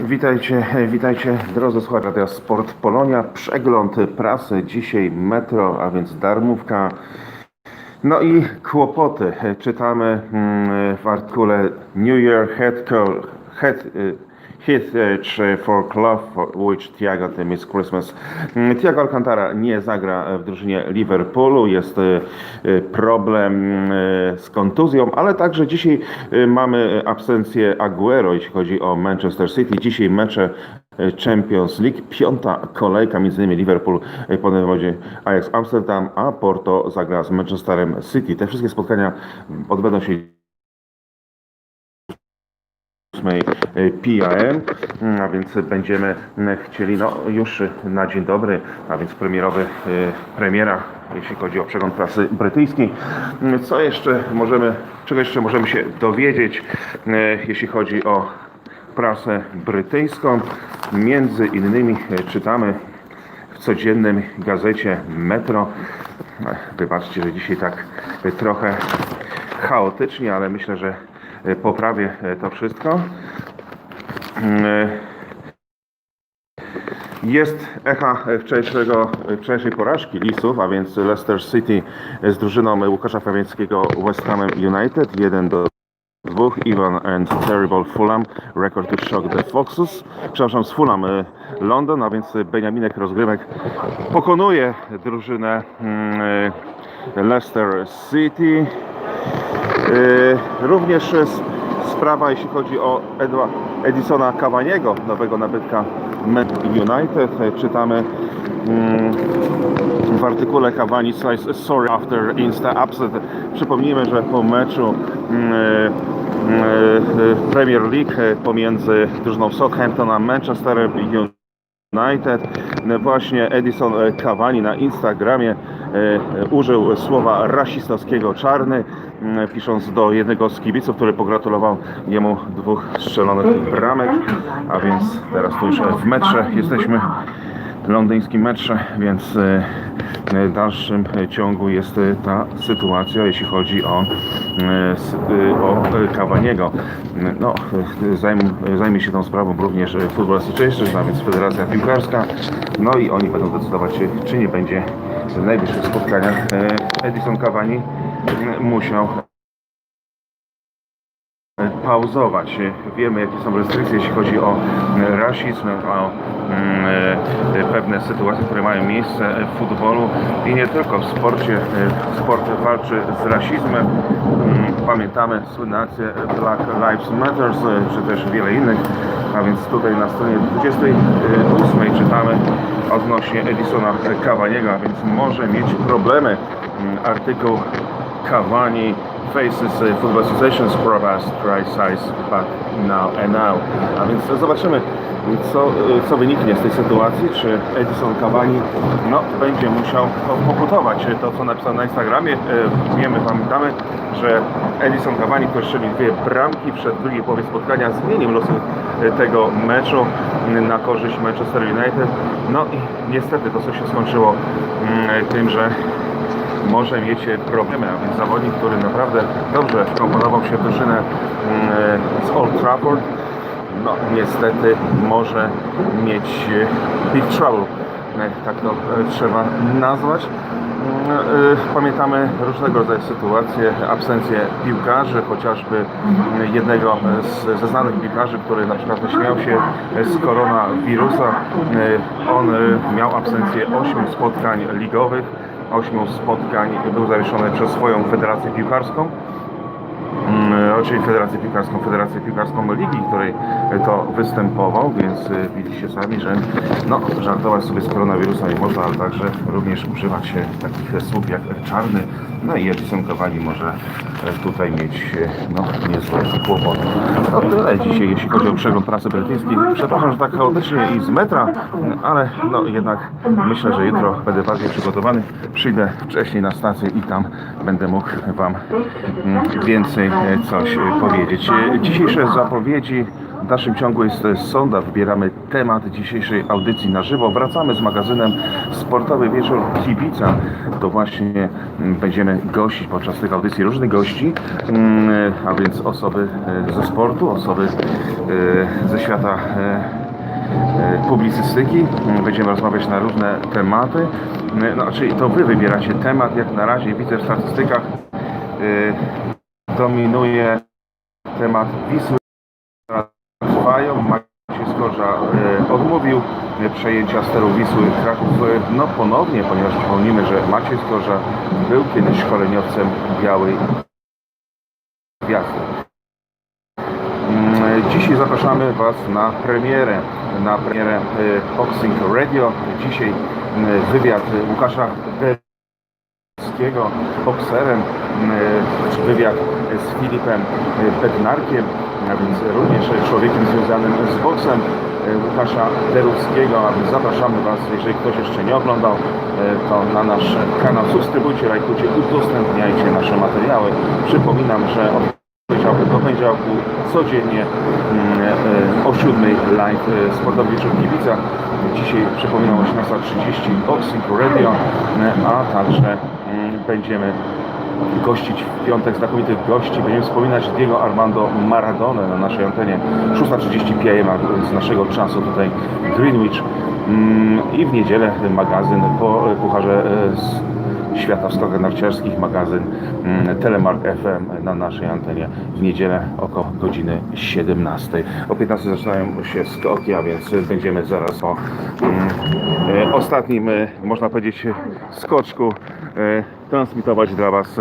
Witajcie, witajcie drodzy słuchacze Radia Sport Polonia. Przegląd prasy dzisiaj metro, a więc darmówka. No i kłopoty. Czytamy mm, w artykule New Year Head Call, head, y, Hit uh, for Club, which Thiago to miss Christmas. Mm, Thiago Alcantara nie zagra w drużynie Liverpoolu. Jest y, y, problem z kontuzją, ale także dzisiaj mamy absencję Aguero, jeśli chodzi o Manchester City. Dzisiaj mecze Champions League, piąta kolejka, między innymi Liverpool y, po wodzie Ajax Amsterdam, a Porto zagra z Manchesterem City. Te wszystkie spotkania odbędą się 8 PIM, a więc będziemy chcieli, no już na dzień dobry, a więc premierowy, y, premiera, jeśli chodzi o przegląd prasy brytyjskiej. Co jeszcze możemy, czego jeszcze możemy się dowiedzieć, y, jeśli chodzi o prasę brytyjską? Między innymi y, czytamy w codziennym gazecie Metro. Wybaczcie, że dzisiaj tak y, trochę chaotycznie, ale myślę, że y, poprawię y, to wszystko. Y, Jest echa wczorajszego, wczorajszej porażki Lisów, a więc Leicester City z drużyną Łukasza Fabiańskiego West Hamem United 1 do dwóch. Ivan and Terrible Fulham. Record to shock the Foxes. Przepraszam, z Fulham y, London, a więc Beniaminek rozgrywek pokonuje drużynę mm, y, Leicester City. Y, Również sprawa, jeśli chodzi o Edwa, Edisona Cavaniego, nowego nabytka Man United. Y, Czytamy mm, w artykule Cavani sorry after Insta upset. Przypomnijmy, że po meczu mm, y, Premier League pomiędzy drużyną Southampton a Manchesterem United. Właśnie Edison Cavani na Instagramie e, użył słowa rasistowskiego czarny, pisząc do jednego z kibiców, który pogratulował jemu dwóch strzelonych bramek. A więc teraz tu już w metrze jesteśmy londyńskim metrze, więc e, w dalszym ciągu jest e, ta sytuacja, jeśli chodzi o, e, o Cavaniego. No, zajmą, zajmie się tą sprawą również Football Association, a więc Federacja Piłkarska. No i oni będą decydować, czy, nie będzie w najbliższych spotkaniach Edison Cavani musiał pauzować. Wiemy, jakie są restrykcje, jeśli chodzi o e, rasizm, o mm, e, pewne sytuacje, które mają miejsce w futbolu i nie tylko w sporcie. E, Sport walczy z rasizmem. Mm, Pamiętamy słynne akcje Black Lives Matter, czy też wiele innych. A więc tutaj na stronie 28 czytamy odnośnie Edisona Cavaniego, a więc może mieć problemy. Mm, Artykuł Cavani faces uh, Football Association's Provas crisis back now and now. A więc zobaczymy, co, co wyniknie z tej sytuacji, czy Edison Cavani no, będzie musiał po- pokutować to, co napisał na Instagramie. Wiemy, pamiętamy, że Edison Cavani, który strzelił dwie bramki przed drugiej połowie spotkania, zmienił losy tego meczu na korzyść Manchester United. No i niestety to, co się skończyło mm, tym, że może mieć problemy, a więc zawodnik, który naprawdę dobrze wkomponował się w drużynę mm, z Old Trafford, no niestety może mieć e, big trouble, tak to e, trzeba nazwać. E, Pamiętamy różnego rodzaju sytuacje, absencję piłkarzy, chociażby jednego z, ze znanych piłkarzy, który na przykład śmiał się z koronawirusa. On miał absencję 8 spotkań ligowych, 8 spotkań był zawieszony przez swoją federację piłkarską. Czyli Federację Piłkarską, Federację Piłkarską Ligi, której to występował, więc widzicie sami, że no, żartować sobie z koronawirusa nie można, ale także również używać się takich słów jak czarny, no i Edison Cavani może e, tutaj mieć e, no, niezłe kłopoty. To tyle dzisiaj, jeśli chodzi o przegląd prasy brytyjskiej. Przepraszam, że tak chaotycznie i z metra, ale no jednak myślę, że jutro będę bardziej przygotowany. Przyjdę wcześniej na stację i tam będę mógł Wam mm, więcej e, e, powiedzieć. E, Dzisiejsze zapowiedzi W dalszym ciągu jest e, sonda. Wybieramy temat dzisiejszej audycji na żywo. Wracamy z magazynem Sportowy Wieczór Kibica. To właśnie mm, będziemy gościć podczas tych audycji różnych gości, mm, a więc osoby ze sportu, osoby ze świata publicystyki. Mm, Będziemy rozmawiać na różne tematy. No, czyli to Wy wybieracie temat. Jak na razie widzę w statystykach dominuje temat Wisły. Trwają. Maciej Skorża e, odmówił e, przejęcia steru Wisły Kraków e, no ponownie, ponieważ przypomnijmy, że Maciej Skorża był kiedyś szkoleniowcem Białej Gwiazdy. Mm, Dzisiaj zapraszamy Was na premierę, na premierę Boxing Radio. Dzisiaj mm, wywiad Łukasza Derskiego, bokserem, mm, wywiad z Filipem e, Bednarkiem, a więc również człowiekiem związanym z boksem e, Łukasza Deruskiego. Zapraszamy Was, jeżeli ktoś jeszcze nie oglądał, e, to na nasz kanał subskrybujcie, lajkujcie, udostępniajcie nasze materiały. Przypominam, że od poniedziałku do poniedziałku codziennie mm, e, o 7 live e, sportowy wieczór w Kibicach. Dzisiaj przypominam o 18.30 Boxing Radio, e, a także będziemy gościć w piątek znakomitych gości. Będziemy wspominać Diego Armando Maradona na naszej antenie 6.30 PM z naszego czasu tutaj Greenwich Mm, i w niedzielę magazyn po Pucharze e, z świata narciarskich, magazyn mm, Telemark FM na naszej antenie w niedzielę około godziny 17. O 15 zaczynają się skoki, a więc będziemy zaraz po mm, e, ostatnim, e, można powiedzieć, skoczku e, transmitować dla Was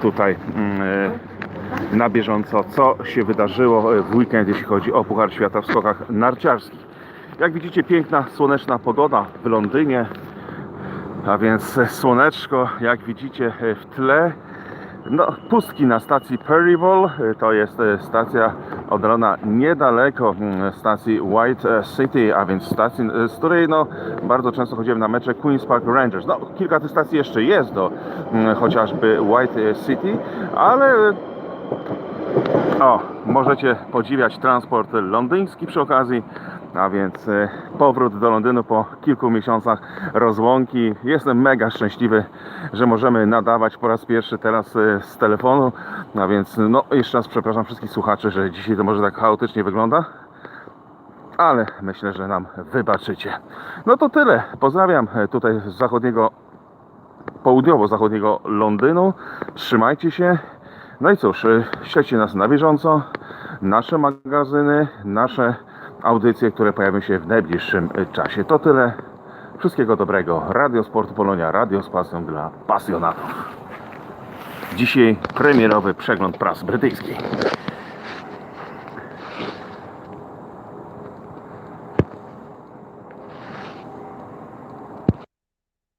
tutaj mm, na bieżąco, co się wydarzyło w weekend, jeśli chodzi o Puchar Świata w skokach narciarskich. Jak widzicie, piękna, słoneczna pogoda w Londynie. A więc słoneczko, jak widzicie w tle. No, pustki na stacji Perryville. To jest e, stacja oddalona niedaleko mm, stacji White City, a więc stacji, e, z której no, bardzo często chodziłem na mecze Queen's Park Rangers. No, kilka tych stacji jeszcze jest do mm, chociażby White City, ale o, możecie podziwiać transport londyński przy okazji. A więc e, powrót do Londynu po kilku miesiącach rozłąki. Jestem mega szczęśliwy, że możemy nadawać po raz pierwszy teraz e, z telefonu. A więc no jeszcze raz przepraszam wszystkich słuchaczy, że dzisiaj to może tak chaotycznie wygląda. Ale myślę, że nam wybaczycie. No to tyle. Pozdrawiam e, tutaj z zachodniego, południowo-zachodniego Londynu. Trzymajcie się. No i cóż, śledźcie nas na bieżąco, nasze magazyny, nasze audycje, które pojawią się w najbliższym y, czasie. To tyle. Wszystkiego dobrego. Radio Sport Polonia, radio z pasją dla pasjonatów. Dzisiaj premierowy przegląd prasy brytyjskiej.